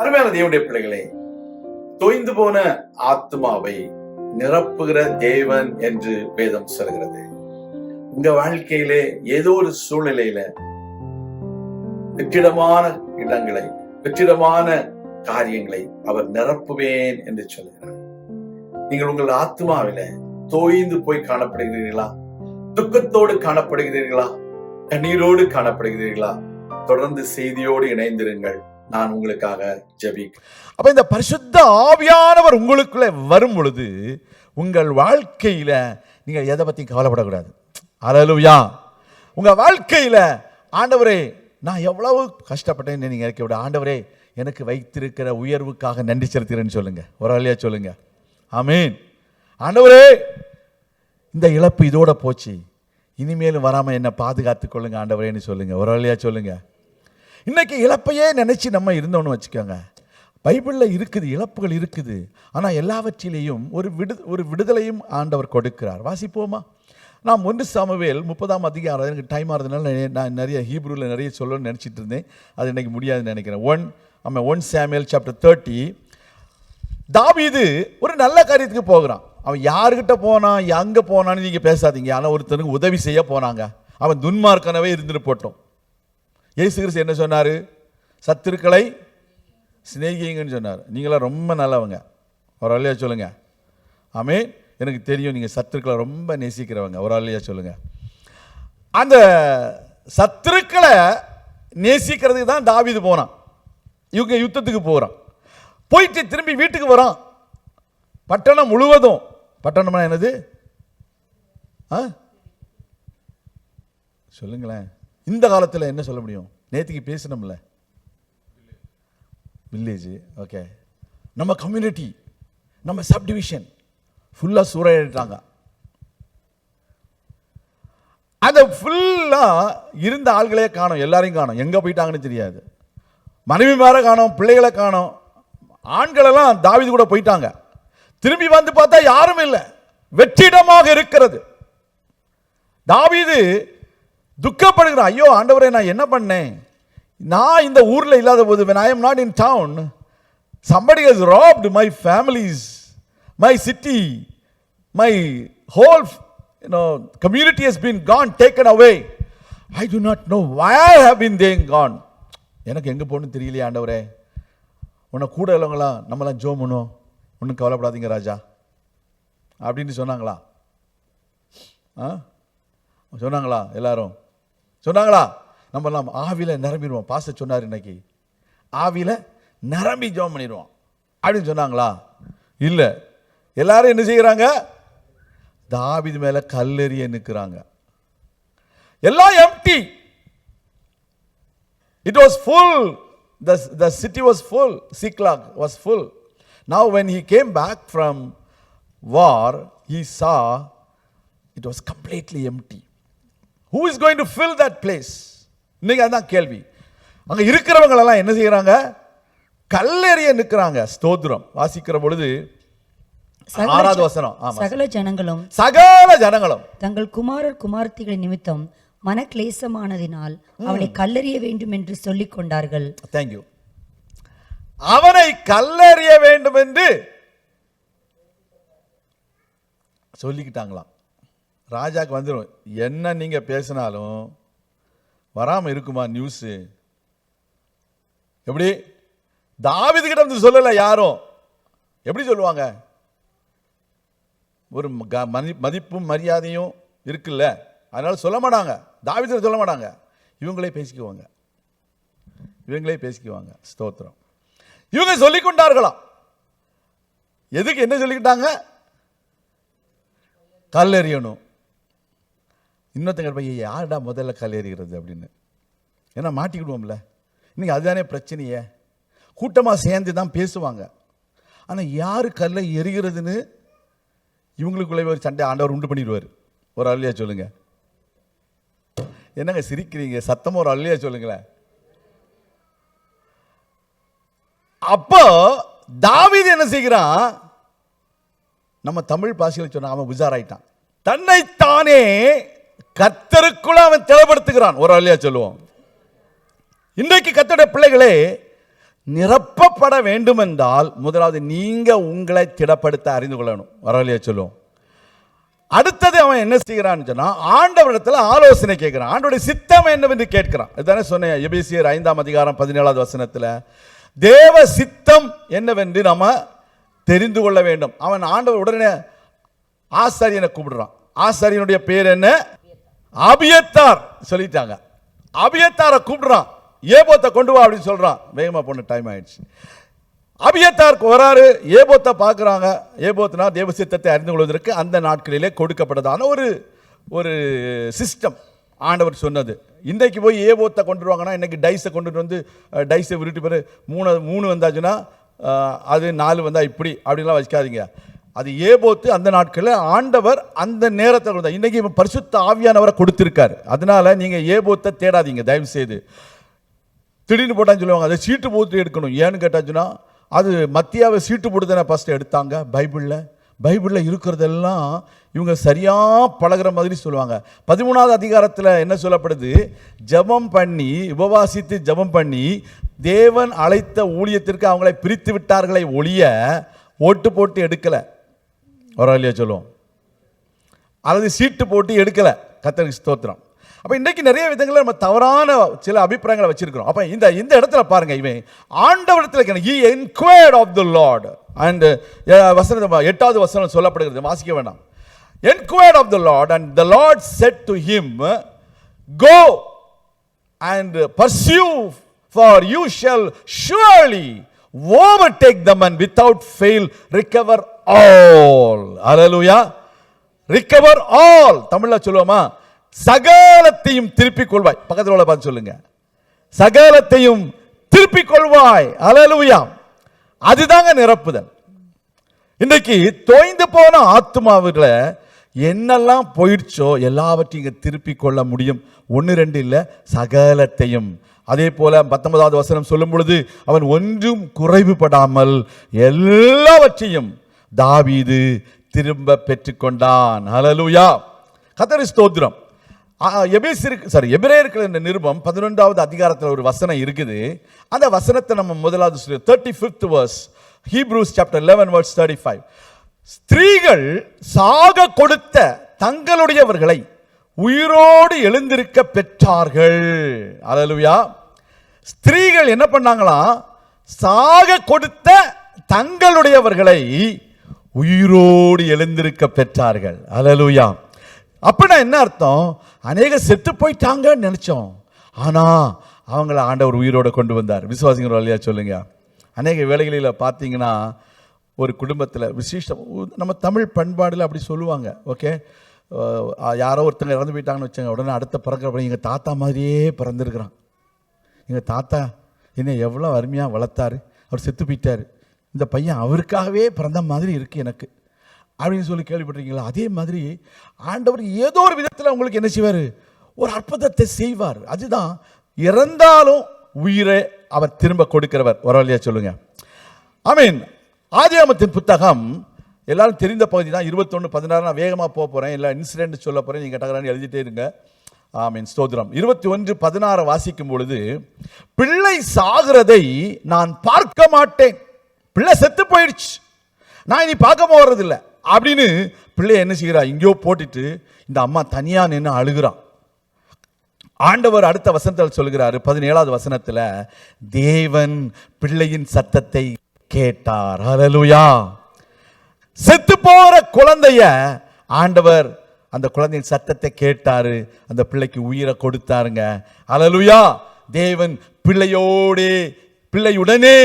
தேவனுடைய பிள்ளைகளே தொய்ந்து போன ஆத்மாவை நிரப்புகிற தேவன் என்று வேதம் சொல்கிறது. உங்க வாழ்க்கையிலே ஏதோ ஒரு சூழ்நிலையில வெற்றிடமான இடங்களை வெற்றிடமான காரியங்களை அவர் நிரப்புவேன் என்று சொல்கிறார். நீங்கள் உங்கள் ஆத்மாவில தோய்ந்து போய் காணப்படுகிறீர்களா? துக்கத்தோடு காணப்படுகிறீர்களா? கண்ணீரோடு காணப்படுகிறீர்களா? தொடர்ந்து செய்தியோடு இணைந்திருங்கள். நான் உங்களுக்காக ஜெபிக்கிறேன் அப்ப இந்த பரிசுத்த ஆவியானவர் உங்களுக்குள்ளே வரும் பொழுது உங்கள் வாழ்க்கையில நீங்க எதை பத்தியும் கவலைப்படக்கூடாது. அலலுயா உங்க வாழ்க்கையில ஆண்டவரே நான் எவ்வளவு கஷ்டப்பட்டேன்னு நீங்க இறக்கி விட ஆண்டவரே எனக்கு வைத்திருக்கிற உயர்வுக்காக நன்றி செலுத்துகிறேன்னு சொல்லுங்க. ஒரு வழியா சொல்லுங்க. ஆமீன் ஆண்டவரே இந்த இழப்பு இதோட போச்சு. இனிமேலும் வராமல் என்னை பாதுகாத்துக் கொள்ளுங்க ஆண்டவரேன்னு சொல்லுங்க. ஒரு வழியா சொல்லுங்க. இன்றைக்கி இழப்பையே நினச்சி நம்ம இருந்தோன்னு வச்சுக்கோங்க. பைபிளில் இருக்குது இழப்புகள் இருக்குது. ஆனால் எல்லாவற்றிலேயும் ஒரு விடு ஒரு விடுதலையும் ஆண்டவர் கொடுக்கிறார். வாசிப்போமா? நான் ஒன்று சாமவேல் முப்பதாம் அதிகாரம் எனக்கு டைம் ஆகிறதுனால நான் நிறைய ஹீப்ரூவில் நிறைய சொல்லணும்னு நினச்சிட்டு இருந்தேன். அது இன்னைக்கு முடியாதுன்னு நினைக்கிறேன். ஒன் ஆமாம் ஒன் சாமுவேல் சாப்டர் தேர்ட்டி தாவிது ஒரு நல்ல காரியத்துக்கு போகிறான். அவன் யாருக்கிட்ட போனான் எங்கே போனான்னு நீங்கள் பேசாதீங்க. ஆனால் ஒருத்தனுக்கு உதவி செய்ய போனாங்க. அவன் துன்மார்க்கனவே இருந்துட்டு போட்டோம். இயேசு கிறிஸ்து என்ன சொன்னார்? சத்துருக்களை சிநேகிங்கன்னு சொன்னார். நீங்களாம் ரொம்ப நல்லவங்க. ஒரு ஆளையா சொல்லுங்கள் ஆமே எனக்கு தெரியும் நீங்கள் சத்துருக்களை ரொம்ப நேசிக்கிறவங்க. ஒரு ஆளையா சொல்லுங்கள் அந்த சத்துருக்களை நேசிக்கிறதுக்கு தான் தாவிது போனான். இவங்க யுத்தத்துக்கு போகிறான் போயிட்டு திரும்பி வீட்டுக்கு வரான். பட்டணம் முழுவதும். பட்டணம்னா என்னது? ஆ? சொல்லுங்களேன். இந்த காலத்தில் என்ன சொல்ல முடியும்? நேற்றுக்கு பேசினோம்ல. வில்லேஜ் ஓகே நம்ம கம்யூனிட்டி நம்ம சப் டிவிஷன் ஃபுல்லாக சூறையிட்டாங்க அதை ஃபுல்லாக இருந்த ஆள்களே காணும் எல்லாரையும் காணும். எங்கே போயிட்டாங்கன்னு தெரியாது. மனைவி மாற காணும் பிள்ளைகளை காணும். ஆண்களெல்லாம் தாவீது கூட போயிட்டாங்க. திரும்பி வந்து பார்த்தா யாரும் இல்லை. வெற்றிடமாக இருக்கிறது. தாவிது துக்கப்படுகிறான் ஐயோ ஆண்டவரே நான் என்ன பண்ணேன்? நான் இந்த ஊரில் இல்லாத போது when I am not in town somebody has raped my families my city my whole you know community has been gone taken away. I do not know why i have எனக்கு எங்கே போகணும்னு தெரியலையே ஆண்டவரே. உன்னை கூட உள்ளவங்களா நம்மளாம் ஜோ பண்ணுவோம். ஒன்றும் கவலைப்படாதீங்க ராஜா. அப்படின்னு சொன்னாங்களா? ஆ? சொன்னாங்களா எல்லாரும்? சொன்னாங்களா? நம்மலாம் ஆவியில் நிரம்பிடுவோம். பாச சொன்னார் இன்னைக்கு. ஆவியில் நிரம்பி ஜோம் பண்ணிடுவோம். அப்படின்னு சொன்னாங்களா? இல்லை. எல்லாரும் என்ன செய்கிறாங்க தாவிது மேல கல்லெறிய நிற்கிறாங்க எல்லாம் empty it was full the the city was full சிக்லாக் was full now when he came back from war he saw it was completely empty Who is going to fill that place? இன்னைக்கு அதான் கேள்வி. அங்க இருக்கிறவங்களெல்லாம் என்ன செய்யறாங்க கல்லெறிய நிற்கிறாங்க. ஸ்தோத்திரம். வாசிக்கிற பொழுது ஆறாவது வசனம். சகல ஜனங்களும் சகல ஜனங்களும். தங்கள் குமாரர் குமாரத்திகள் நிமித்தம் மனக்லேசமானதினால் அவனை கல்லறிய வேண்டும் என்று சொல்லிக் கொண்டார்கள். தேங்க்யூ அவனை கல்லறிய வேண்டும் என்று சொல்லிக்கிட்டாங்களாம். ராஜாக்கு வந்துடும் என்ன நீங்கள் பேசினாலும் வராமல் இருக்குமா நியூஸு எப்படி? தாவிதுகிட்ட வந்து சொல்லலை யாரும். எப்படி சொல்லுவாங்க? ஒரு ம- மதிப்பும் மரியாதையும் இருக்குல்ல. அதனால் சொல்ல மாட்டாங்க. தாவீது சொல்ல மாட்டாங்க. இவங்களே பேசிக்குவாங்க. இவங்களே பேசிக்குவாங்க. ஸ்தோத்திரம். இவங்க சொல்லிக்கொண்டார்களாம் எதுக்கு என்ன சொல்லிக்கிட்டாங்க? கல்லெறியணும். இன்னொருத்தங்க பையன் யாருடா முதல்ல கல்லேறுகிறது அப்படின்னு. ஏன்னா மாட்டிக்கிடுவோம்ல. இன்றைக்கி அதுதானே பிரச்சனையே. கூட்டமாக சேர்ந்து தான் பேசுவாங்க. ஆனால் யார் கல்லை எறிகிறதுன்னு இவங்களுக்குள்ளே ஒரு சண்டை ஆண்டவர் உண்டு பண்ணிடுவார். ஒரு அல்லையா சொல்லுங்க. என்னங்க சிரிக்கிறீங்க? சத்தமாக ஒரு அல்லையா சொல்லுங்களேன். அப்போ தாவீது என்ன செய்கிறான்? நம்ம தமிழ் பாஷையில் சொன்ன அவன் உஜாராயிட்டான் தன்னைத்தானே கத்தருக்குள்ள அவன் தெளிவுபடுத்துகிறான் ஒரு அல்லையா சொல்லுவோம். இன்றைக்கு கத்தோட பிள்ளைகளே நிரப்பப்பட வேண்டுமென்றால் முதலாவது நீங்க உங்களை திடப்படுத்த அறிந்து கொள்ளணும். வரலையா சொல்லுவோம். அடுத்தது அவன் என்ன செய்கிறான்னு சொன்னா ஆண்டவரிடத்தில் ஆலோசனை கேட்கிறான். ஆண்டவருடைய சித்தம் என்னவென்று கேட்கிறான். இதுதானே சொன்னேன் எபிசியர் ஐந்தாம் அதிகாரம் பதினேழாவது வசனத்தில். தேவ சித்தம் என்னவென்று நம்ம தெரிந்து கொள்ள வேண்டும். அவன் ஆண்டவர் உடனே ஆசாரியனை கூப்பிடுறான். ஆசாரியனுடைய பேர் என்ன? அபியத்தார் சொல்லிட்டாங்க. அபியத்தாரை கூப்பிடுறான். ஏபோத்தை கொண்டு வா அப்படின்னு சொல்கிறான் வேகமாக போன டைம் ஆயிடுச்சு. அபியத்தாருக்கு வராரு. ஏபோத்தை பார்க்குறாங்க. ஏபோத்னா தேவ சித்தத்தை அறிந்து கொள்வதற்கு அந்த நாட்களிலே கொடுக்கப்பட்டதான ஒரு ஒரு சிஸ்டம் ஆண்டவர் சொன்னது. இன்றைக்கு போய் ஏபோத்தை கொண்டு வருவாங்கன்னா டைஸை கொண்டுட்டு வந்து டைஸை விருட்டு பேர் மூணு மூணு வந்தாச்சுன்னா அது நாலு வந்தால் இப்படி அப்படிலாம் வச்சுக்காதீங்க. அது ஏபோத்து அந்த நாட்களில் ஆண்டவர் அந்த நேரத்தில் கொடுத்தார். இன்றைக்கி பரிசுத்த ஆவியானவரை கொடுத்துருக்கார். அதனால நீங்கள் ஏபோத்தை தேடாதீங்க தயவு செய்து திடீர்னு போட்டான்னு சொல்லுவாங்க அதை சீட்டு போட்டு எடுக்கணும். ஏன்னு கேட்டாச்சுன்னா அது மத்தியாவை சீட்டு போட்டு தானே ஃபஸ்ட்டு எடுத்தாங்க பைபிளில். பைபிளில் இருக்கிறதெல்லாம் இவங்க சரியாக பழகுற மாதிரி சொல்லுவாங்க. பதிமூணாவது அதிகாரத்தில் என்ன சொல்லப்படுது? ஜெபம் பண்ணி உபவாசித்து ஜெபம் பண்ணி தேவன் அழைத்த ஊழியத்திற்கு அவங்களை பிரித்து விட்டார்களை ஒழிய ஓட்டு போட்டு எடுக்கலை. வரோம் இல்லையா சொல்லுவோம். அல்லது சீட்டு போட்டு எடுக்கலை. கத்தரி ஸ்தோத்திரம். அப்போ இன்றைக்கு நிறைய விதங்களில் நம்ம தவறான சில அபிப்பிராயங்களை வச்சிருக்கிறோம். அப்போ இந்த இந்த இடத்துல பாருங்க இவன். ஆண்டவரத்தில் he enquired of the Lord and வசனம் எட்டாவது வசனம் சொல்லப்படுகிறது. வாசிக்க வேண்டாம். Enquired of the Lord and the Lord said to him go and pursue for you shall surely overtake them and without fail recover all hallelujah recover all தமிழ்ல சொல்லுவோமா? சகலத்தையும் திருப்பிக் கொள்வாய். பக்கத்தில் உள்ள பார்த்து சொல்லுங்க. சகலத்தையும் திருப்பிக் கொள்வாய். அலலுயா அதுதாங்க நிரப்புதல். இன்றைக்கு தோய்ந்து போன ஆத்மாவில் என்னெல்லாம் போயிடுச்சோ எல்லாவற்றையும் இங்கே திருப்பிக் கொள்ள முடியும். ஒன்று ரெண்டு இல்லை சகலத்தையும். அதே போல பத்தொன்பதாவது வசனம் சொல்லும் பொழுது அவன் ஒன்றும் குறைவுபடாமல் எல்லாவற்றையும் தாவீது திரும்ப பெற்றுக்கொண்டான். ஹalleluya கத்தரி ஸ்தோத்திரம். எபேசிற்கு சாரி எபிரேயர்கள் என்ற நிருபம் பதினொன்றாவது அதிகாரத்தில் ஒரு வசனம் இருக்குது. அந்த வசனத்தை நம்ம முதலாவது சொல்லி. Thirty fifth verse Hebrews chapter eleven verse thirty five ஸ்திரீகள் சாக கொடுத்த தங்களுடையவர்களை உயிரோடு எழுந்திருக்க பெற்றார்கள். அலலுயா ஸ்திரீகள் என்ன பண்ணாங்களாம்? சாக கொடுத்த தங்களுடையவர்களை உயிரோடு எழுந்திருக்க பெற்றார்கள். அலலுயா அப்படின்னா என்ன அர்த்தம்? அநேக செத்து போயிட்டாங்கன்னு நினைச்சோம். ஆனா அவங்கள ஆண்டவர் உயிரோடு கொண்டு வந்தார். விசுவாசிங்கிற வழியா சொல்லுங்க. அநேக வேலைகளில் பார்த்தீங்கன்னா ஒரு குடும்பத்தில் விசேஷம் நம்ம தமிழ் பண்பாடில் அப்படி சொல்லுவாங்க. ஓகே யாரோ ஒருத்தங்க இறந்து போயிட்டாங்கன்னு வச்சுங்க உடனே அடுத்த பிறக்கிறப்ப எங்கள் தாத்தா மாதிரியே பிறந்திருக்கிறான். எங்கள் தாத்தா என்னை எவ்வளோ அருமையாக வளர்த்தாரு. அவர் செத்து போயிட்டார். இந்த பையன் அவருக்காகவே பிறந்த மாதிரி இருக்குது எனக்கு. அப்படின்னு சொல்லி கேள்விப்பட்டிருக்கீங்களா? அதே மாதிரி ஆண்டவர் ஏதோ ஒரு விதத்தில் உங்களுக்கு என்ன செய்வார்? ஒரு அற்புதத்தை செய்வார். அதுதான் இறந்தாலும் உயிரை அவர் திரும்ப கொடுக்கிறவர். வரலையா சொல்லுங்க. ஆமீன் ஆதியாமத்தின் புத்தகம் எல்லாரும் தெரிந்த பகுதி தான். இருபத்தொன்று பதினாறு நான் வேகமாக போக போகிறேன் இல்லை இன்சிடென்ட் சொல்ல போகிறேன் நீங்கள் டகரான்னு எழுதிட்டே இருங்க. ஆமீன் ஸ்தோத்திரம். இருபத்தி ஒன்று பதினாறு வாசிக்கும் பொழுது பிள்ளை சாகிறதை நான் பார்க்க மாட்டேன். பிள்ளை செத்து போயிடுச்சு. நான் இனி பார்க்க போகிறதில்ல அப்படின்னு பிள்ளை என்ன செய்கிறா? எங்கேயோ போட்டுட்டு இந்த அம்மா தனியாக நின்று அழுகிறான் ஆண்டவர் அடுத்த வசனத்தில் சொல்கிறாரு பதினேழாவது வசனத்தில் தேவன் பிள்ளையின் சத்தத்தை கேட்டார். அலலுயா செத்து போற குழந்தைய ஆண்டவர் அந்த குழந்தையின் சத்தத்தை கேட்டாரு. அந்த பிள்ளைக்கு உயிரை கொடுத்தாருங்க. அலலுயா தேவன் பிள்ளையோடே பிள்ளையுடனே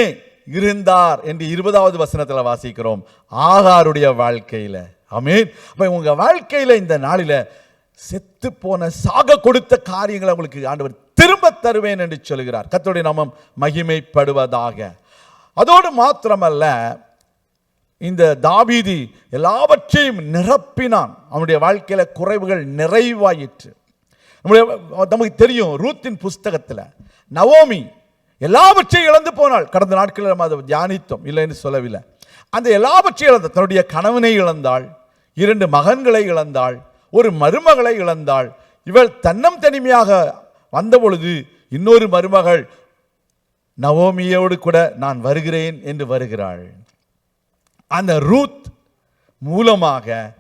இருந்தார் என்று இருபதாவது வசனத்தில் வாசிக்கிறோம். ஆகாருடைய வாழ்க்கையில். அமீன் அப்ப உங்க வாழ்க்கையில் இந்த நாளில் செத்து போன சாக கொடுத்த காரியங்களை உங்களுக்கு ஆண்டவர் திரும்ப தருவேன் என்று சொல்கிறார் கத்தோடைய நாமம் மகிமைப்படுவதாக. அதோடு மாத்திரமல்ல இந்த தாபீதி எல்லாவற்றையும் நிரப்பினான். அவனுடைய வாழ்க்கையில் குறைவுகள் நிறைவாயிற்று. நம்முடைய நமக்கு தெரியும் ரூத்தின் புஸ்தகத்தில் நவோமி எல்லாவற்றையும் இழந்து போனாள். கடந்த நாட்களில் நம்ம அதை தியானித்தோம். இல்லைன்னு சொல்லவில்லை. அந்த எல்லாவற்றையும் இழந்த தன்னுடைய கணவனை இழந்தாள் இரண்டு மகன்களை இழந்தாள் ஒரு மருமகளை இழந்தாள். இவள் தன்னம் தனிமையாக வந்த பொழுது இன்னொரு மருமகள் நவோமியோடு கூட நான் வருகிறேன் என்று வருகிறாள். அந்த ரூத் மூலமாக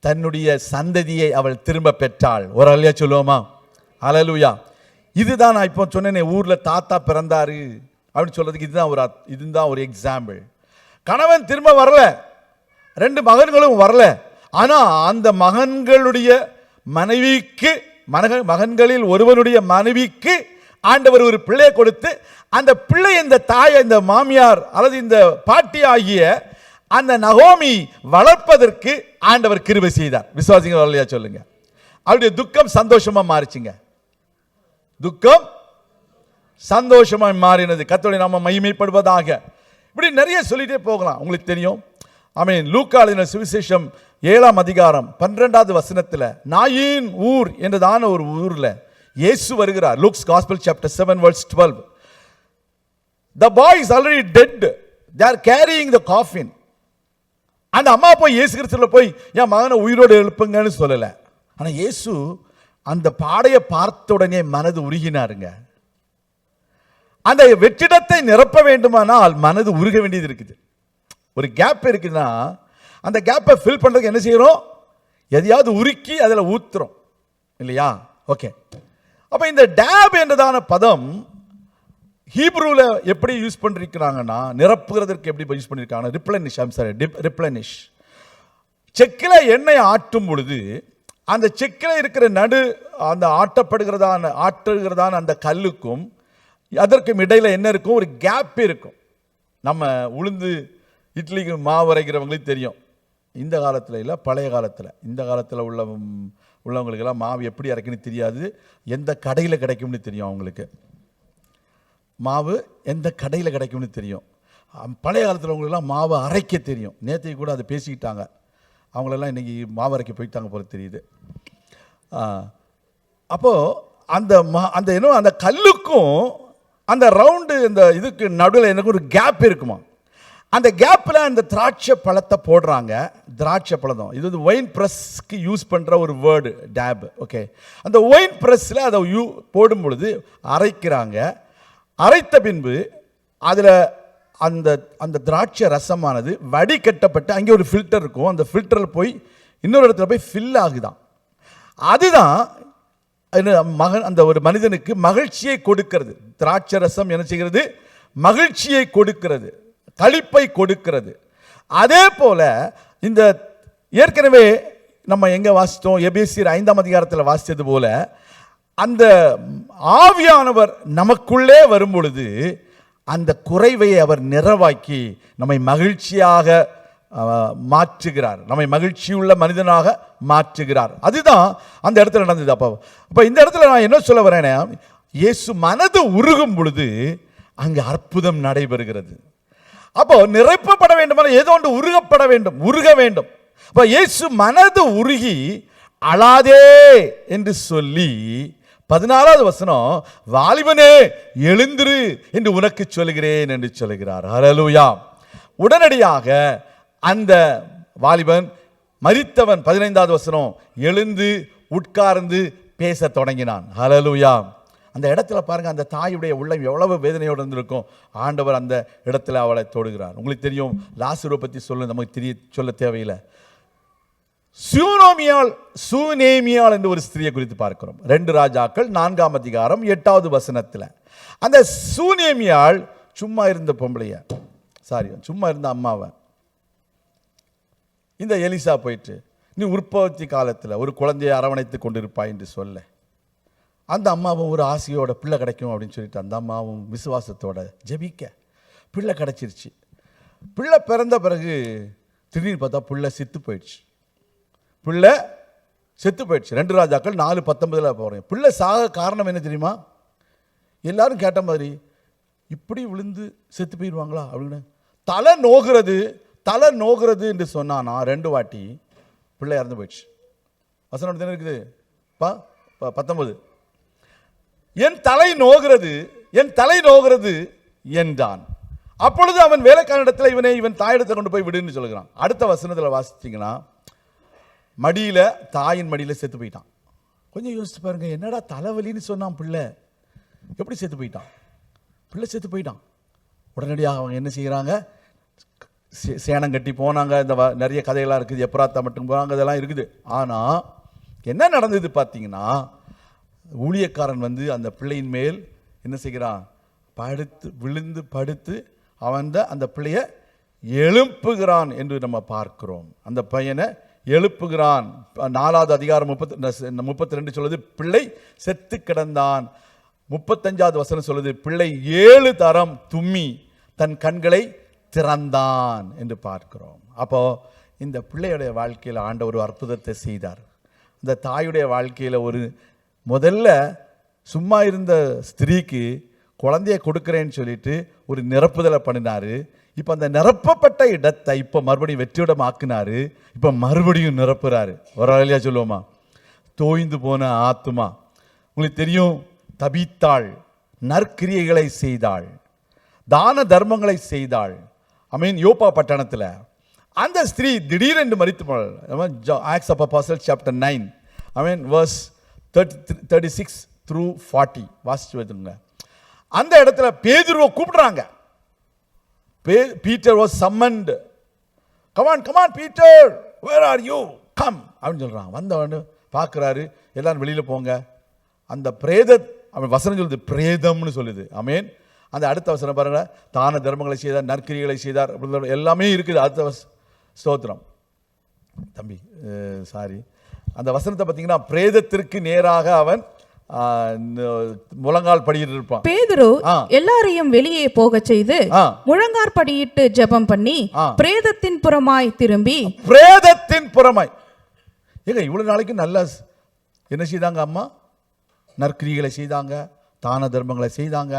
தன்னுடைய சந்ததியை அவள் திரும்ப பெற்றாள். ஒரு அலையா சொல்லுவோமா? அலலுயா இதுதான் நான் இப்போ சொன்னேனே ஊரில் தாத்தா பிறந்தாரு அப்படின்னு சொல்கிறதுக்கு இதுதான் ஒரு அத்- இதுதான் ஒரு எக்ஸாம்பிள் கணவன் திரும்ப வரல. ரெண்டு மகன்களும் வரல. ஆனால் அந்த மகன்களுடைய மனைவிக்கு மகன் மகன்களில் ஒருவனுடைய மனைவிக்கு ஆண்டவர் ஒரு பிள்ளையை கொடுத்து அந்த பிள்ளை இந்த தாய் இந்த மாமியார் அல்லது இந்த பாட்டி ஆகிய அந்த நகோமி வளர்ப்பதற்கு ஆண்டவர் கிருபை செய்தார். விசுவாசிங்க வரலையா சொல்லுங்க. அவருடைய துக்கம் சந்தோஷமாக மாறிச்சுங்க. துக்கம் சந்தோஷமாய் மாறினது. கர்த்தருடைய நாம மகிமைப்படுவதாக. இப்படி நிறைய சொல்லிட்டே போகலாம். உங்களுக்கு தெரியும். ஆமென். லூக்காளின சுவிசேஷம் ஏழாம் அதிகாரம் பன்னிரெண்டாவது வசனத்துல நாயின் ஊர் என்றதான ஒரு ஊர்ல இயேசு வருகிறார். Luke's Gospel chapter seven words twelve the boy is already dead they are carrying the coffin அந்த அம்மா போய் இயேசு கிறிஸ்துல போய் என் மகனை உயிரோடு எழுப்புங்கன்னு சொல்லல. ஆனா இயேசு அந்த பாடையை பார்த்த உடனே மனது உருகினாருங்க. அந்த வெற்றிடத்தை நிரப்ப வேண்டுமானால் மனது உருக வேண்டியது இருக்குது. ஒரு கேப் இருக்குன்னா அந்த கேப்பை ஃபில் பண்ணுறதுக்கு என்ன செய்யறோம் எதையாவது உருக்கி அதில் ஊத்துறோம். இல்லையா? ஓகே அப்போ இந்த டேப் என்றதான பதம் ஹீப்ரூவில் எப்படி யூஸ் பண்ணிருக்கிறாங்கன்னா நிரப்புகிறதற்கு எப்படி யூஸ் பண்ணியிருக்காங்க ரிப்ளனிஷ் ஐம் சாரி ரிப்ளனிஷ் செக்கில் எண்ணெய் ஆட்டும் பொழுது அந்த செக்கில் இருக்கிற நடு அந்த ஆட்டப்படுகிறதான ஆட்டுகிறதான அந்த கல்லுக்கும் அதற்கும் இடையில் என்ன இருக்கும்? ஒரு கேப் இருக்கும். நம்ம உளுந்து இட்லிக்கு மாவு அரைக்கிறவங்களுக்கு தெரியும். இந்த காலத்தில் இல்லை பழைய காலத்தில். இந்த காலத்தில் உள்ள உள்ளவங்களுக்கெல்லாம் மாவு எப்படி அரைக்கணும்னு தெரியாது. எந்த கடையில் கிடைக்கும்னு தெரியும் அவங்களுக்கு. மாவு எந்த கடையில் கிடைக்கும்னு தெரியும். பழைய காலத்தில் அவங்களுக்குலாம் மாவு அரைக்க தெரியும். நேற்றைக்கு கூட அதை பேசிக்கிட்டாங்க. அவங்களெல்லாம் இன்றைக்கி மாவரைக்கு அரைக்க போயிட்டாங்க போல தெரியுது. அப்போது அந்த மா அந்த என்ன அந்த கல்லுக்கும் அந்த ரவுண்டு இந்த இதுக்கு நடுவில் எனக்கு ஒரு கேப் இருக்குமா? அந்த கேப்பில் அந்த திராட்சை பழத்தை போடுறாங்க. திராட்சை பழம். இது வந்து ஒயின் ப்ரெஸ்க்கு யூஸ் பண்ணுற ஒரு வேர்டு டேப் ஓகே அந்த ஒயின் ப்ரெஸ்ஸில் அதை யூ போடும் பொழுது அரைக்கிறாங்க. அரைத்த பின்பு அதில் அந்த அந்த திராட்சை ரசமானது வடிகட்டப்பட்டு அங்கே ஒரு ஃபில்டர் இருக்கும். அந்த ஃபில்டரில் போய் இன்னொரு இடத்துல போய் ஃபில் ஆகுதான். அதுதான் என்ன மகன் அந்த ஒரு மனிதனுக்கு மகிழ்ச்சியை கொடுக்கிறது. திராட்சை ரசம் என்ன செய்கிறது? மகிழ்ச்சியை கொடுக்கிறது. களிப்பை கொடுக்கிறது. அதே போல் இந்த ஏற்கனவே நம்ம எங்கே வாசித்தோம்? எபேசியர் ஐந்தாம் அதிகாரத்தில் வாசித்தது போல அந்த ஆவியானவர் நமக்குள்ளே வரும் பொழுது அந்த குறைவை அவர் நிறைவாக்கி நம்மை மகிழ்ச்சியாக மாற்றுகிறார். நம்மை மகிழ்ச்சியுள்ள மனிதனாக மாற்றுகிறார். அதுதான் அந்த இடத்துல நடந்தது. அப்போ அப்போ இந்த இடத்துல நான் என்ன சொல்ல வரேன்னா இயேசு மனது உருகும் பொழுது அங்கே அற்புதம் நடைபெறுகிறது. அப்போ நிரப்பப்பட வேண்டுமான ஏதோ ஒன்று உருகப்பட வேண்டும் உருக வேண்டும். அப்போ இயேசு மனது உருகி அழாதே என்று சொல்லி பதினாறாவது வசனம் வாலிபனே எழுந்திரு என்று உனக்கு சொல்கிறேன் என்று சொல்கிறார் ஹalleluya. உடனடியாக அந்த வாலிபன் மரித்தவன் பதினைந்தாவது வசனம் எழுந்து உட்கார்ந்து பேச தொடங்கினான். ஹalleluya. அந்த இடத்துல பாருங்க அந்த தாயுடைய உள்ளம் எவ்வளவு வேதனையோடு இருந்திருக்கும். ஆண்டவர் அந்த இடத்துல அவளை தொடுகிறார். உங்களுக்கு தெரியும் லாசுரை பற்றி சொல்ல நமக்கு தெரிய சொல்ல தேவையில்லை. சூனோமியால் சூனேமியால் என்று ஒரு ஸ்திரியை குறித்து பார்க்கிறோம். ரெண்டு ராஜாக்கள் நான்காம் அதிகாரம் எட்டாவது வசனத்தில். அந்த சூனேமியால் சும்மா இருந்த பொம்பளைய சாரி சும்மா இருந்த அம்மாவை இந்த எலிசா போயிட்டு நீ உற்பத்தி காலத்தில் ஒரு குழந்தையை அரவணைத்து கொண்டிருப்பாய் என்று சொல்ல. அந்த அம்மாவும் ஒரு ஆசையோட பிள்ளை கிடைக்கும் அப்படின்னு சொல்லிட்டு அந்த அம்மாவும் விசுவாசத்தோட ஜெபிக்க. பிள்ளை கிடைச்சிருச்சு. பிள்ளை பிறந்த பிறகு திடீர்னு பார்த்தா பிள்ளை சித்து போயிடுச்சு. பிள்ளை செத்து போயிடுச்சு. ரெண்டு ராஜாக்கள் நாலு பத்தொன்பதில் போகிறேன் பிள்ளை சாக காரணம் என்ன தெரியுமா? எல்லாரும் கேட்ட மாதிரி இப்படி விழுந்து செத்து போயிடுவாங்களா அப்படின்னு. தலை நோகிறது தலை நோகிறது என்று சொன்னானா ரெண்டு வாட்டி பிள்ளை இறந்து போயிடுச்சு. வசனம் தானே இருக்குது? பா ப- பத்தொன்பது. என் தலை நோகிறது என் தலை நோகிறது என்றான். அப்பொழுது அவன் வேலைக்காரனிடத்தில் இவனை இவன் தாயிடத்தை கொண்டு போய் விடுன்னு சொல்லுகிறான். அடுத்த வசனத்தில் வாசிச்சிங்கன்னா மடியில் தாயின் மடியில் செத்து போயிட்டான். கொஞ்சம் யோசிச்சு பாருங்க என்னடா தலைவலின்னு சொன்னான் பிள்ளை. எப்படி செத்து போயிட்டான்? பிள்ளை செத்து போயிட்டான். உடனடியாக அவங்க என்ன செய்கிறாங்க சே- கட்டி போனாங்க இந்த வ- நிறைய கதைகளாக இருக்குது எப்ராத்தா மட்டும் போனாங்க இதெல்லாம் இருக்குது. ஆனால் என்ன நடந்தது பார்த்தீங்கன்னா ஊழியக்காரன் வந்து அந்த பிள்ளையின் மேல் என்ன செய்கிறான்? படுத்து விழுந்து படுத்து அவன் அந்த பிள்ளைய எழுப்புகிறான் என்று நம்ம பார்க்கிறோம். அந்த பையனை எழுப்புகிறான். நாலாவது அதிகாரம் முப்பத்தி முப்பத்தி ரெண்டு சொல்லுது பிள்ளை செத்து கிடந்தான். முப்பத்தஞ்சாவது வசனம் சொல்லுது பிள்ளை ஏழு தரம் தும்மி தன் கண்களை திறந்தான் என்று பார்க்கிறோம். அப்போ இந்த பிள்ளையுடைய வாழ்க்கையில் ஆண்டவர் ஒரு அற்புதத்தை செய்தார். இந்த தாயுடைய வாழ்க்கையில் ஒரு முதல்ல சும்மா இருந்த ஸ்திரீக்கு குழந்தைய கொடுக்குறேன்னு சொல்லிட்டு ஒரு நிரப்புதலை பண்ணினார். இப்போ அந்த நிரப்பப்பட்ட இடத்தை இப்போ மறுபடியும் வெற்றியிடம் ஆக்குனாரு இப்போ மறுபடியும் நிரப்புறாரு. ஒரு வழியாக சொல்லுவோமா? தோய்ந்து போன ஆத்துமா. உங்களுக்கு தெரியும் தபித்தாள் நற்கிரியைகளை செய்தாள் தான தர்மங்களை செய்தாள். ஐ மீன் யோப்பா பட்டணத்தில். அந்த ஸ்திரீ திடீரென்று மறித்து போனாள் Acts of Apostles chapter nine I mean verse thirty thirty six through forty வாசிச்சு வச்சுருங்க அந்த இடத்துல பேதுருவை கூப்பிடுறாங்க. Peter was summoned come on come on Peter where are you come அப்படின்னு சொல்கிறான் வந்தவன் பார்க்குறாரு எல்லாரும் வெளியில் போங்க. அந்த பிரேத அவன் வசனம் சொல்லுது பிரேதம்னு சொல்லுது. அமேன் அந்த அடுத்த வசனம் பாருங்க தான தர்மங்களை செய்தார் நற்கிரிகளை செய்தார் அப்படி எல்லாமே இருக்குது. அடுத்த வஸ் ஸ்தோத்திரம். தம்பி சாரி அந்த வசனத்தை பார்த்தீங்கன்னா பிரேதத்திற்கு நேராக அவன் முழங்கால் படியிட்டு இருப்பான் பேதுரு. எல்லாரையும் வெளியே போகச் செய்து ஆ. முழங்காற்படியிட்டு ஜெபம் பண்ணி. பிரேதத்தின் புறமாய் திரும்பி பிரேதத்தின் புறமாய் ஏங்க இவ்வளவு நாளைக்கு நல்ல என்ன செய்தாங்க அம்மா நற்கிரிகளை செய்தாங்க தான தர்மங்களை செய்தாங்க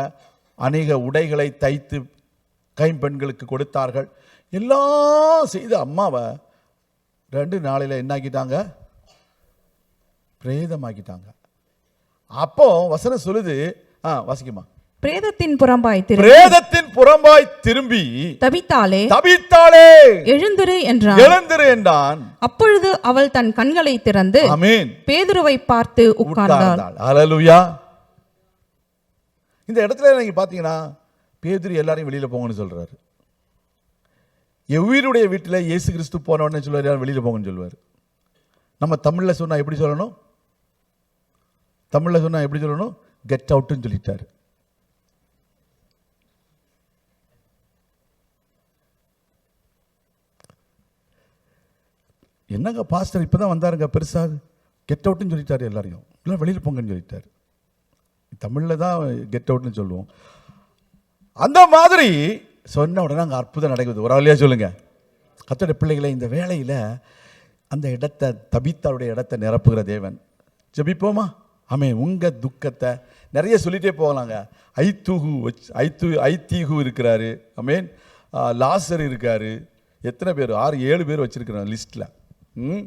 அநேக உடைகளை தைத்து கைம்பெண்களுக்கு கொடுத்தார்கள் எல்லாம் செய்த அம்மாவை ரெண்டு நாளையில் என்ன ஆக்கிட்டாங்க பிரேதமாக்கிட்டாங்க அப்போ வசனம் சொல்லுது. ஆ வாசிக்குமா பிரேதத்தின் புறம்பாய் திரும்பி. பிரேதத்தின் புறம்பாய் திரும்பி. தபித்தாலே தவித்தாளே எழுந்திரு என்றான். எழுந்திரு என்றான். அப்பொழுது அவள் தன் கண்களை திறந்து அமீன் பேதுருவை பார்த்து உட்கார்ந்தாள். ஹalleluya. இந்த இடத்துல நீங்க பாத்தீங்கன்னா பேதுரு எல்லாரையும் வெளியில போங்கன்னு சொல்றாரு. எவ்வியருடைய வீட்டில் இயேசு கிறிஸ்து போன உடனே சொல்லுவார் எல்லாரும் வெளியில போங்கன்னு சொல்லுவார் நம்ம தமிழ்ல சொன்னா எப்படி சொல்லணும்? தமிழில் சொன்னால் எப்படி சொல்லணும்? கெட் அவுட்டுன்னு சொல்லிட்டார். என்னங்க பாஸ்டர் இப்போ தான் வந்தாருங்க பெருசாக கெட் அவுட்டுன்னு சொல்லிட்டார் எல்லாரையும். இல்லை வெளியில் போங்கன்னு சொல்லிட்டார். தமிழில் தான் கெட் அவுட்னு சொல்லுவோம். அந்த மாதிரி சொன்ன உடனே அங்கே அற்புதம் நடக்குது. ஒரு ஆளையா சொல்லுங்க. கத்தோட பிள்ளைகளை இந்த வேலையில் அந்த இடத்த தபித்தாருடைய இடத்த நிரப்புகிற தேவன். ஜபிப்போமா? ஆமே உங்கள் துக்கத்தை நிறைய சொல்லிகிட்டே போகலாங்க. ஐத்தூகு வச் ஐத்து ஐத்தீகு இருக்கிறாரு. அமேன் லாசர் இருக்கார். எத்தனை பேர்? ஆறு ஏழு பேர் வச்சுருக்கிறோம் லிஸ்ட்டில் ம்?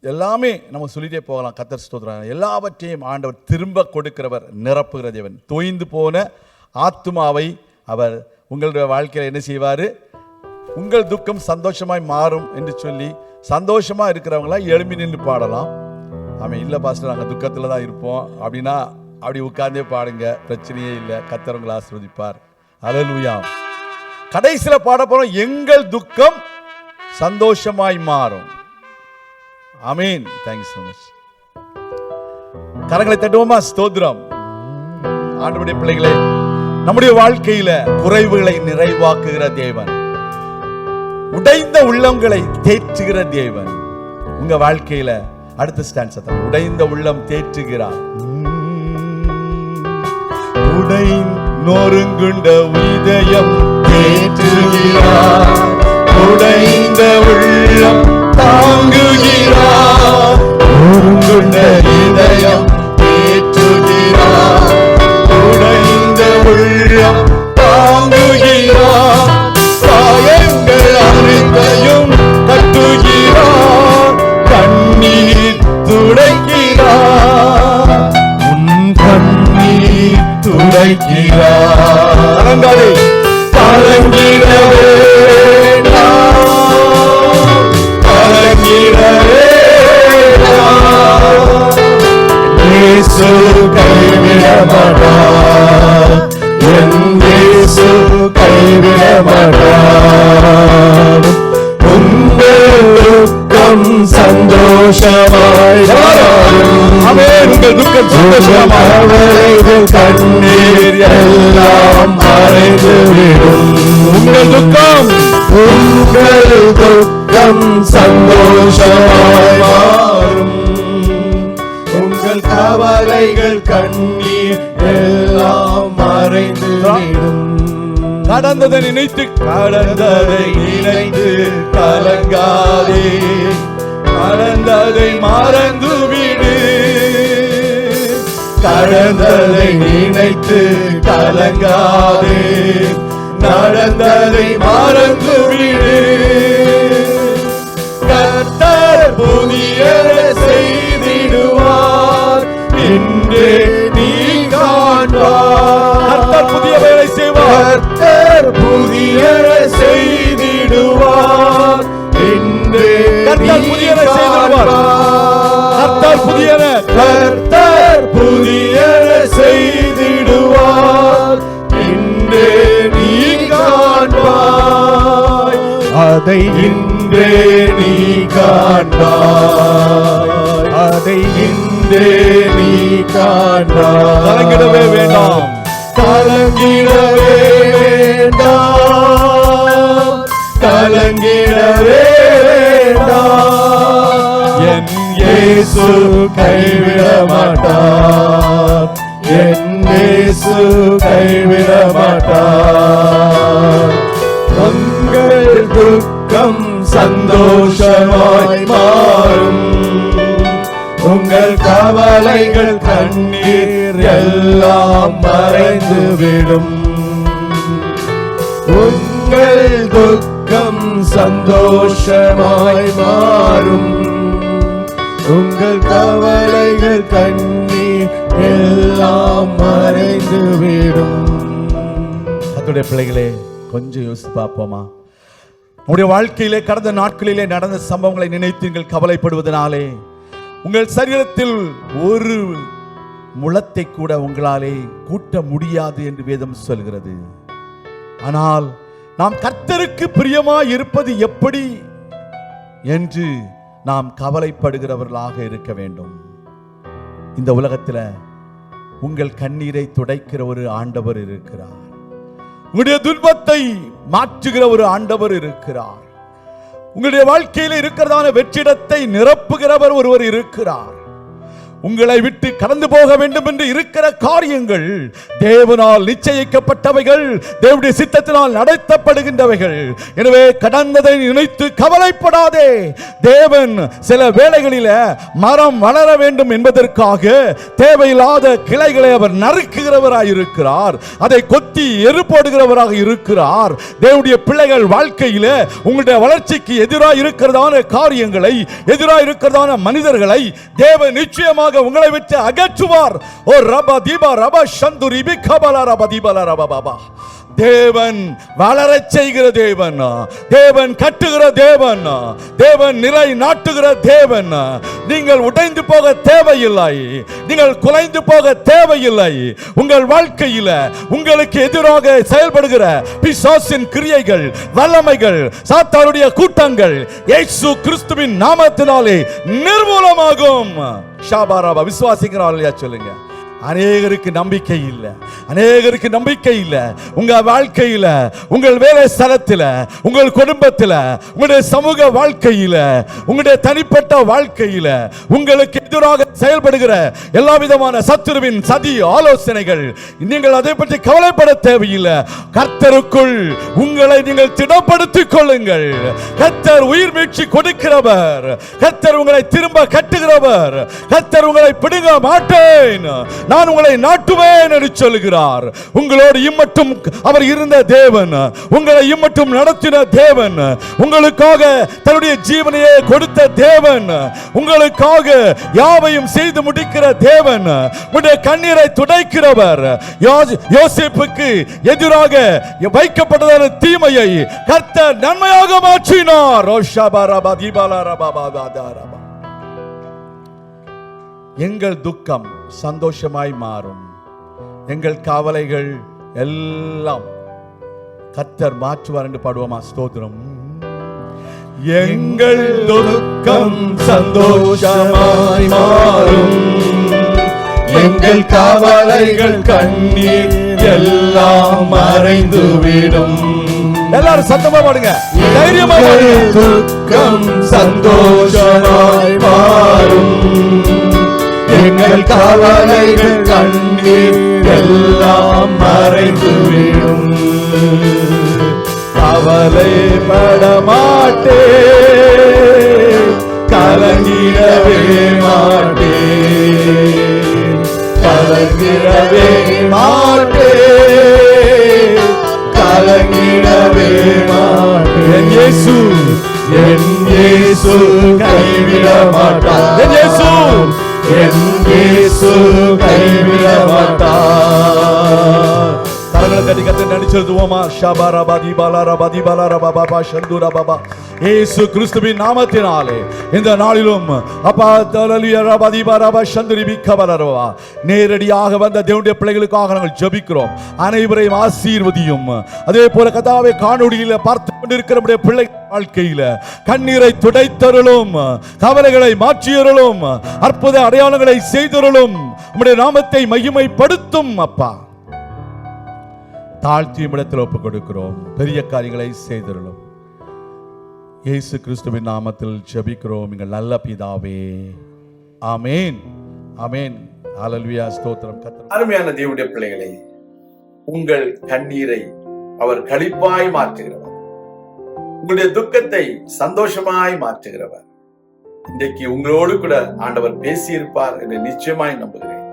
எல்லாமே நம்ம சொல்லிகிட்டே போகலாம். கத்தர் ஸ்தோத்திரம். எல்லாவற்றையும் ஆண்டவர் திரும்ப கொடுக்கிறவர் நிரப்புகிற தேவன். தோய்ந்து போன ஆத்துமாவை அவர் உங்களுடைய வாழ்க்கையில் என்ன செய்வார்? உங்கள் துக்கம் சந்தோஷமாய் மாறும் என்று சொல்லி சந்தோஷமாக இருக்கிறவங்களாம் எழும்பி நின்று பாடலாம். அவன் இல்லை பாஸ்டர் நாங்கள் துக்கத்தில் தான் இருப்போம். அப்படின்னா அப்படி உட்கார்ந்தே பாடுங்க. பிரச்சனையே இல்லை. கத்தரவங்களை ஆசிர்வதிப்பார். அலலுயா கடைசியில் பாட போறோம். எங்கள் துக்கம் சந்தோஷமாய் மாறும். அமீன் தேங்க்யூ ஸோ மச் கரங்களை தட்டுவோமா? ஸ்தோத்ரம் ஆண்டுபடி பிள்ளைகளே நம்முடைய வாழ்க்கையில குறைவுகளை நிறைவாக்குகிற தேவன். உடைந்த உள்ளங்களை தேற்றுகிற தேவன். உங்க வாழ்க்கையில அடுத்த ஸ்டாண்ட் சத்தம் உடைந்த உள்ளம் தேற்றுகிறார். உடை நொறுங்குண்ட இதயம் தேற்றுகிறார். உடைந்த உள்ளம் தாங்குகிறார். நொறுங்குண்ட இதயம் தேற்றுகிறார். உடைந்த உள்ளம் அழைக்கிறார் அலங்காரி கலங்கிட வேண்டாம் என் உங்கள் துக்கம் சந்தோஷமாய் உங்கள் துக்கம் சந்தோஷமாய் கவலைகள் கண்ணீர் எல்லாம் மறைந்துவிடும் உங்கள் துக்கம். உங்கள் துக்கம் சந்தோஷமாய் மாறும். உங்கள் கவலைகள் கண்ணீர் எல்லாம் மறைந்துவிடும் கடந்ததை நினைத்து கடந்ததை நினைத்து கலங்காதே. கடந்ததை மறந்து கடந்ததை நினைத்து கலங்காதே. நடந்ததை மறந்து விடு கர்த்தர் புதிய செய்திடுவார். இன்றே நீ காண்பார். கர்த்தர் புதிய வேலை செய்வார். கர்த்தர் புதிய செய்திடுவார். இன்றே கர்த்தர் நீ புதியன செய்திடுவார். காண்பார். கர்த்தர் புதியன. அதை இன்றே நீ காண்பாய். அதை இன்றே நீ காண்பாய். கலங்கிடவே வேண்டாம். கலங்கிடவே வேண்டாம். கலங்கிடவே வேண்டாம். என் இயேசு கைவிட மாட்டார் என் இயேசு கைவிட மாட்டார் துக்கம் சந்தோஷமாய் மாறும். உங்கள் கவலைகள் கண்ணீர் எல்லாம் மறைந்து விடும் உங்கள் துக்கம் சந்தோஷமாய் மாறும். உங்கள் கவலைகள் கண்ணீர் எல்லாம் மறைந்து விடும் கர்த்தருடைய பிள்ளைகளே கொஞ்சம் யோசித்து பார்ப்போமா? உங்களுடைய வாழ்க்கையிலே கடந்த நாட்களிலே நடந்த சம்பவங்களை நினைத்து நீங்கள் கவலைப்படுவதனாலே உங்கள் சரீரத்தில் ஒரு முளத்தை கூட உங்களாலே கூட்ட முடியாது என்று வேதம் சொல்கிறது. ஆனால் நாம் கர்த்தருக்கு பிரியமாய் இருப்பது எப்படி என்று நாம் கவலைப்படுகிறவர்களாக இருக்க வேண்டும். இந்த உலகத்தில் உங்கள் கண்ணீரை துடைக்கிற ஒரு ஆண்டவர் இருக்கிறார். உங்களுடைய துன்பத்தை மாற்றுகிற ஒரு ஆண்டவர் இருக்கிறார். உங்களுடைய வாழ்க்கையில் இருக்கிறதான வெற்றிடத்தை நிரப்புகிறவர் ஒருவர் இருக்கிறார். உங்களை விட்டு கடந்து போக வேண்டும் என்று இருக்கிற காரியங்கள் தேவனால் நிச்சயிக்கப்பட்டவைகள் தேவனுடைய சித்தத்தினால் நடத்தப்படுகின்றவைகள். எனவே கடந்ததை நினைத்து கவலைப்படாதே. தேவன் சில வேளைகளில மரம் வளர வேண்டும் என்பதற்காக தேவையில்லாத கிளைகளை அவர் நறுக்குகிறவராக இருக்கிறார் அதை கொத்தி எரு போடுகிறவராக இருக்கிறார். தேவனுடைய பிள்ளைகள் வாழ்க்கையில உங்களுடைய வளர்ச்சிக்கு எதிராக இருக்கிறதான காரியங்களை எதிராக இருக்கிறதான மனிதர்களை தேவன் நிச்சயமாக உங்களை விட்டு அகற்றுவார். ஓ ரபா தீபா ரப சந்துரி பிகபல ரப தீபலா ரபா பாபா தேவன் வளர செய்கிற தேவன்? தேவன் கட்டுகிற தேவன்? தேவன் நிலை நாட்டுகிற தேவன்? நீங்கள் உடைந்து போக தேவையில்லை. நீங்கள் குலைந்து போக தேவையில்லை. உங்கள் வாழ்க்கையில உங்களுக்கு எதிராக செயல்படுகிற பிசாசின் கிரியைகள் வல்லமைகள் சாத்தானுடைய கூட்டங்கள் இயேசு கிறிஸ்துவின் நாமத்தினாலே நிர்மூலமாகும். ஷாபாராபா விசுவாசிக்கிறார்களா சொல்லுங்க. அநேகருக்கு நம்பிக்கை இல்லை. அநேகருக்கு நம்பிக்கை இல்லை. உங்கள் வாழ்க்கையில் உங்கள் வேலை ஸ்தலத்தில் உங்கள் குடும்பத்தில் உங்களுடைய சமூக வாழ்க்கையில் உங்களுடைய தனிப்பட்ட வாழ்க்கையில் உங்களுக்கு எதிராக செயல்படுகிற எல்லா விதமான சத்துருவின் சதி ஆலோசனைகள் நீங்கள் அதை பற்றி கவலைப்பட தேவையில்லை. கர்த்தருக்குள் உங்களை நீங்கள் திடப்படுத்திக் கொள்ளுங்கள். கர்த்தர் உயிர் மீட்சி கொடுக்கிறவர். கர்த்தர் உங்களை திரும்ப கட்டுகிறவர். கர்த்தர் உங்களை பிடுங்க மாட்டேன். நான் உங்களை நாட்டுவேன் என்று சொல்கிறார். உங்களோடு இம்மட்டும் அவர் இருந்த தேவன். உங்களை இம்மட்டும் நடத்தின தேவன். உங்களுக்காக தன்னுடைய ஜீவனையே கொடுத்த தேவன். உங்களுக்காக யாவையும் செய்து முடிக்கிற தேவன். உடைய கண்ணீரை துடைக்கிறவர். யோசிப்புக்கு எதிராக வைக்கப்பட்டதான தீமையை கர்த்த நன்மையாக மாற்றினார். ரோஷாபாராபா தீபாலாராபாபாதாராபா எங்கள் துக்கம் சந்தோஷமாய் மாறும். எங்கள் கவலைகள் எல்லாம் கத்தர் மாற்றுவார் என்று பாடுவோமா? ஸ்தோத்திரம். எங்கள் துக்கம் சந்தோஷமாய் மாறும். எங்கள் கவலைகள் கண்ணீர் எல்லாம் மறைந்துவிடும் எல்லாரும் சத்தமா பாடுங்க. தைரியமா துக்கம் சந்தோஷமாய் மாறும். எங்கள் கவலைகள் கண்ணீர் எல்லாம் மறைந்துவிடும். கவலைப்பட மாட்டே கலங்கிடவே மாட்டே. கலங்கிடவே மாட்டே கலங்கிடவே மாட்டே. என் இயேசு என் இயேசு கைவிட மாட்டான் இயேசு என் இயேசு கைவிட மாட்டார் கடிகத்தை தட்டி கத்தை நடிச்சிருதுவோமா ஷபாரா பாதி பாலாரா பாதி பாலாரா பாபா பா சந்தூரா பாபா ஏசு கிறிஸ்துவின் நாமத்தினாலே இந்த நாளிலும் அப்பா தலலியரா பாதி பாராபா சந்துரி பிக்கபலரவா நேரடியாக வந்த தேவனுடைய பிள்ளைகளுக்காக நாங்கள் ஜபிக்கிறோம். அனைவரையும் ஆசீர்வதியும். அதே போல கதாவை காணொளியில பார்த்து கொண்டிருக்கிற நம்முடைய பிள்ளை வாழ்க்கையில கண்ணீரை துடைத்தருளும் கவலைகளை மாற்றியருளும் அற்புத அடையாளங்களை செய்தருளும். நம்முடைய நாமத்தை மகிமைப்படுத்தும் அப்பா. தாழ்த்தி இடத்தில் ஒப்புக் கொடுக்கிறோம் பெரிய காரியங்களை செய்திருளும். இயேசு கிறிஸ்துவின் நாமத்தில் ஜெபிக்கிறோம். எங்கள் நல்ல பிதாவே. ஆமேன். ஆமேன். அலல்வியா ஸ்தோத்திரம். அருமையான தேவடைய பிள்ளைகளே உங்கள் கண்ணீரை அவர் கழிப்பாய் மாற்றுகிறவர். உங்களுடைய துக்கத்தை சந்தோஷமாய் மாற்றுகிறவர். இன்றைக்கு உங்களோடு கூட ஆண்டவர் பேசியிருப்பார் என்று நிச்சயமாய் நம்புகிறேன்.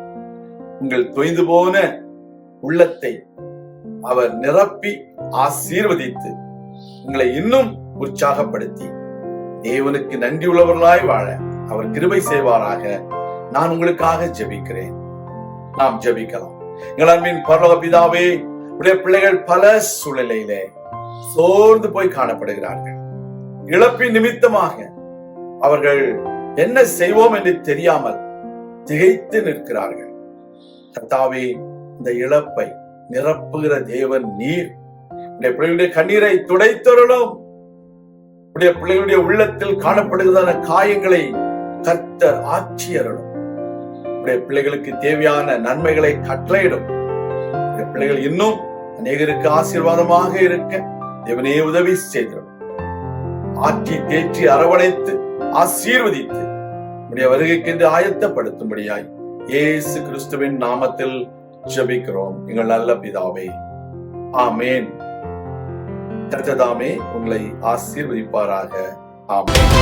உங்கள் தொய்ந்து போன உள்ளத்தை அவர் நிரப்பி ஆசீர்வதித்து உங்களை இன்னும் உற்சாகப்படுத்தி தேவனுக்கு நன்றி உள்ளவர்களாய் வாழ அவர் கிருபை செய்வாராக. நான் உங்களுக்காக ஜெபிக்கிறேன். நாம் ஜெபிக்கலாம். எங்கள் அன்பின் பரலோக பிதாவே உடைய பிள்ளைகள் பல சூழ்நிலையிலே சோர்ந்து போய் காணப்படுகிறார்கள். இழப்பின் நிமித்தமாக அவர்கள் என்ன செய்வோம் என்று தெரியாமல் திகைத்து நிற்கிறார்கள். கர்த்தாவே இந்த இழப்பை நிரப்புகிற தேவன் நீர். உடைய பிள்ளைகளுடைய கண்ணீரை துடைத்தருளும். உடைய பிள்ளைகளுடைய உள்ளத்தில் காணப்படுகிறதான காயங்களை கர்த்தர் ஆட்சி அருளும் உடைய பிள்ளைகளுக்கு தேவையான நன்மைகளை கட்டளையிடும். உடைய பிள்ளைகள் இன்னும் அநேகருக்கு ஆசீர்வாதமாக இருக்க தேவனே உதவி செய்திடும். ஆற்றி தேற்றி அரவணைத்து ஆசீர்வதித்து உடைய வருகைக்கென்று ஆயத்தப்படுத்தும்படியாய் இயேசு கிறிஸ்துவின் நாமத்தில் ஜபிக்கிறோம். எங்கள் நல்ல பிதாவே. ஆமேன். கர்த்ததாமே உங்களை ஆசீர்வதிப்பாராக. ஆமேன்.